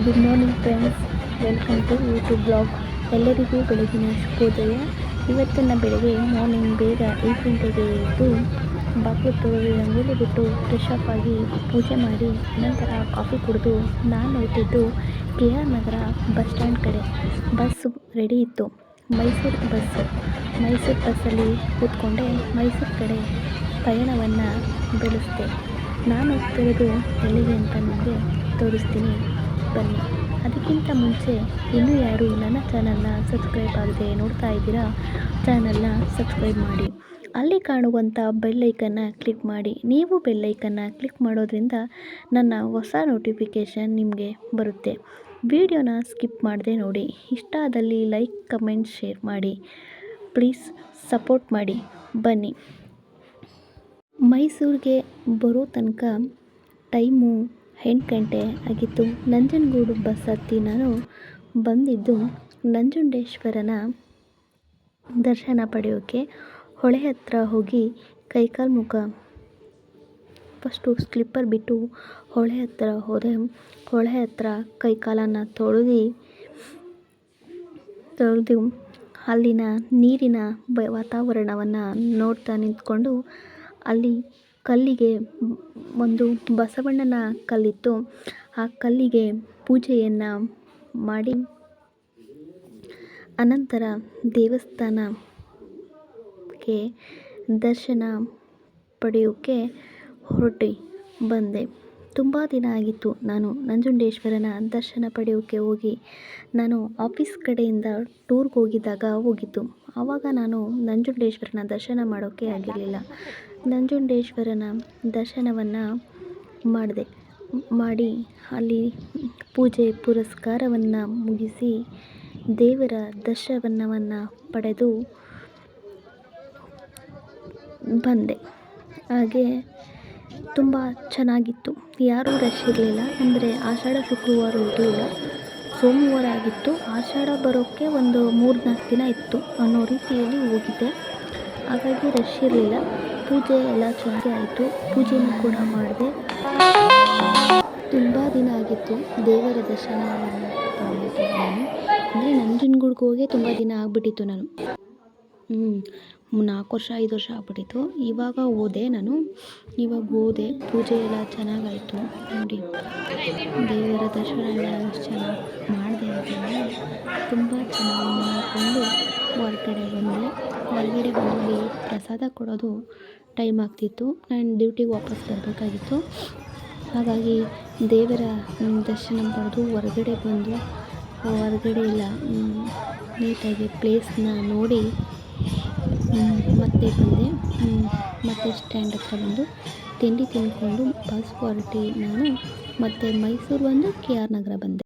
Good morning friends welcome to YouTube blog ಎಲ್ಲರಿಗೂ ಬೆಳಗಿನ ಶುಭೋದಯ. ಇವತ್ತಿನ ಬೆಳಗ್ಗೆ ಮಾರ್ನಿಂಗ್ ಬೇಗ ಐದು ಗಂಟೆಗೆ ಎದ್ದು ಬಾಗಿಲು ತೊಳೆದು ರಂಗೋಲಿ ಬಿಟ್ಟು ಫ್ರೆಶ್ ಅಪ್ ಆಗಿ ಪೂಜೆ ಮಾಡಿ ನಂತರ ಕಾಫಿ ಕುಡಿದು ನಾನು ಹೊರಟಿದ್ದು K R Nagar bus stand ಕಡೆ. ಬಸ್ ರೆಡಿ ಇತ್ತು. ಮೈಸೂರು ಬಸ್ಸು ಮೈಸೂರು ಬಸ್ಸಲ್ಲಿ ಕೂತ್ಕೊಂಡೆ ಮೈಸೂರು ಕಡೆ ಪಯಣವನ್ನು ಬೆಳೆಸಿದೆ. ನಾನು ಹೋಗ್ತಿರೋದು ಎಲ್ಲಿಗೆ ಅಂತ ನಿಮಗೆ ತೋರಿಸ್ತೀನಿ. ಬನ್ನಿ. ಅದಕ್ಕಿಂತ ಮುಂಚೆ ಇನ್ನೂ ಯಾರು ನನ್ನ ಚಾನಲ್ನ ಸಬ್ಸ್ಕ್ರೈಬ್ ಆಗದೆ ನೋಡ್ತಾ ಇದ್ದೀರಾ, ಚಾನಲ್ನ ಸಬ್ಸ್ಕ್ರೈಬ್ ಮಾಡಿ. ಅಲ್ಲಿ ಕಾಣುವಂಥ ಬೆಲ್ಲೈಕನ್ನ ಕ್ಲಿಕ್ ಮಾಡಿ. ನೀವು ಬೆಲ್ಲೈಕನ್ನ ಕ್ಲಿಕ್ ಮಾಡೋದ್ರಿಂದ ನನ್ನ ಹೊಸ ನೋಟಿಫಿಕೇಷನ್ ನಿಮಗೆ ಬರುತ್ತೆ. ವಿಡಿಯೋನ ಸ್ಕಿಪ್ ಮಾಡದೆ ನೋಡಿ. ಇಷ್ಟ ಆದಲ್ಲಿ ಲೈಕ್, ಕಮೆಂಟ್, ಶೇರ್ ಮಾಡಿ. ಪ್ಲೀಸ್ ಸಪೋರ್ಟ್ ಮಾಡಿ. ಬನ್ನಿ. ಮೈಸೂರಿಗೆ ಬರೋ ತನಕ ಟೈಮು ಎಂಟು ಗಂಟೆ ಆಗಿತ್ತು ನಂಜನಗೂಡು ಬಸ್ ಹತ್ತಿ ನಾನು ಬಂದಿದ್ದು ನಂಜುಂಡೇಶ್ವರನ ದರ್ಶನ ಪಡೆಯೋಕ್ಕೆ ಹೊಳೆ ಹತ್ರ ಹೋಗಿ ಕೈಕಾಲು ಮುಖ. ಫಸ್ಟು ಸ್ಲಿಪ್ಪರ್ ಬಿಟ್ಟು ಹೊಳೆ ಹತ್ರ ಹೋದೆ. ಹೊಳೆ ಹತ್ರ ಕೈಕಾಲನ್ನು ತೊಳೆದು ತೊಳೆದು ಅಲ್ಲಿನ ನೀರಿನ ಬ ವಾತಾವರಣವನ್ನು ನೋಡ್ತಾ ನಿಂತ್ಕೊಂಡು ಅಲ್ಲಿ ಕಲ್ಲಿಗೆ ಒಂದು ಬಸವಣ್ಣನ ಕಲ್ಲಿತ್ತು. ಆ ಕಲ್ಲಿಗೆ ಪೂಜೆಯನ್ನು ಮಾಡಿ ಅನಂತರ ದೇವಸ್ಥಾನಕ್ಕೆ ದರ್ಶನ ಪಡೆಯೋಕ್ಕೆ ಹೊರಟು ಬಂದೆ. ತುಂಬ ದಿನ ಆಗಿತ್ತು ನಾನು ನಂಜುಂಡೇಶ್ವರನ ದರ್ಶನ ಪಡೆಯೋಕ್ಕೆ ಹೋಗಿ. ನಾನು ಆಫೀಸ್ ಕಡೆಯಿಂದ ಟೂರ್ಗೆ ಹೋಗಿದ್ದಾಗ ಹೋಗಿದ್ದು ಆವಾಗ ನಾನು ನಂಜುಂಡೇಶ್ವರನ ದರ್ಶನ ಮಾಡೋಕ್ಕೆ ಆಗಿರಲಿಲ್ಲ. ನಂಜುಂಡೇಶ್ವರನ ದರ್ಶನವನ್ನು ಮಾಡಿದೆ. ಮಾಡಿ ಅಲ್ಲಿ ಪೂಜೆ ಪುರಸ್ಕಾರವನ್ನು ಮುಗಿಸಿ ದೇವರ ದರ್ಶನವನ್ನು ಪಡೆದು ಬಂದೆ. ಹಾಗೆ ತುಂಬ ಚೆನ್ನಾಗಿತ್ತು. ಯಾರೂ ರಶ್ ಇರಲಿಲ್ಲ. ಅಂದರೆ ಆಷಾಢ ಶುಕ್ರವಾರ ಇರಲಿಲ್ಲ ಸೋಮವಾರ ಆಗಿತ್ತು. ಆಷಾಢ ಬರೋಕ್ಕೆ ಒಂದು ಮೂರು ನಾಲ್ಕು ದಿನ ಇತ್ತು. ಅನ್ನೋ ರೀತಿಯಲ್ಲಿ ಹೋಗಿದ್ದೆ. ಹಾಗಾಗಿ ರಶ್ ಇರಲಿಲ್ಲ. ಪೂಜೆ ಎಲ್ಲ ಚೆನ್ನಾಗಿ ಆಯಿತು. ಪೂಜೆನೂ ಕೂಡ ಮಾಡಿದೆ. ತುಂಬ ದಿನ ಆಗಿತ್ತು ದೇವರ ದರ್ಶನ ನಾನು. ಅಂದರೆ ನಂಜನಗೂಡ್ಗೆ ಹೋಗಿ ತುಂಬ ದಿನ ಆಗಿಬಿಟ್ಟಿತ್ತು ನಾನು. ಹ್ಞೂ ನಾಲ್ಕು ವರ್ಷ, ಐದು ವರ್ಷ ಆಗ್ಬಿಟ್ಟಿತ್ತು. ಇವಾಗ ಹೋದೆ ನಾನು. ಇವಾಗ ಹೋದೆ. ಪೂಜೆ ಎಲ್ಲ ಚೆನ್ನಾಗಾಯಿತು. ನೋಡಿ, ದೇವರ ದರ್ಶನ ಎಲ್ಲ ಚೆನ್ನಾಗಿ ಮಾಡಿದೆ ಅಂತಂದರೆ ತುಂಬ ಚೆನ್ನಾಗಿ ಮಾಡಿಕೊಂಡು ಹೊರಗಡೆ ಬಂದೆ. ಹೊರಗಡೆ ಬಂದು ಪ್ರಸಾದ ಕೊಡೋದು ಟೈಮ್ ಆಗ್ತಿತ್ತು. ನಾನು ಡ್ಯೂಟಿಗೆ ವಾಪಸ್ ಬರಬೇಕಾಗಿತ್ತು. ಹಾಗಾಗಿ ದೇವರ ದರ್ಶನ ಪಡೆದು ಹೊರಗಡೆ ಬಂದು, ಹೊರಗಡೆ ಎಲ್ಲ ನೀಟಾಗಿ ಪ್ಲೇಸ್ನ ನೋಡಿ ಮತ್ತೆ ಬಂದೆ. ಮತ್ತೆ ಸ್ಟ್ಯಾಂಡ್ ಹತ್ರ ಬಂದು ತಿಂಡಿ ತಿಂದ್ಕೊಂಡು ಬಸ್ ಹೊರಟಿ ನಾನು ಮತ್ತೆ ಮೈಸೂರು ಬಂದು ಕೆ ಆರ್ ನಗರ ಬಂದೆ.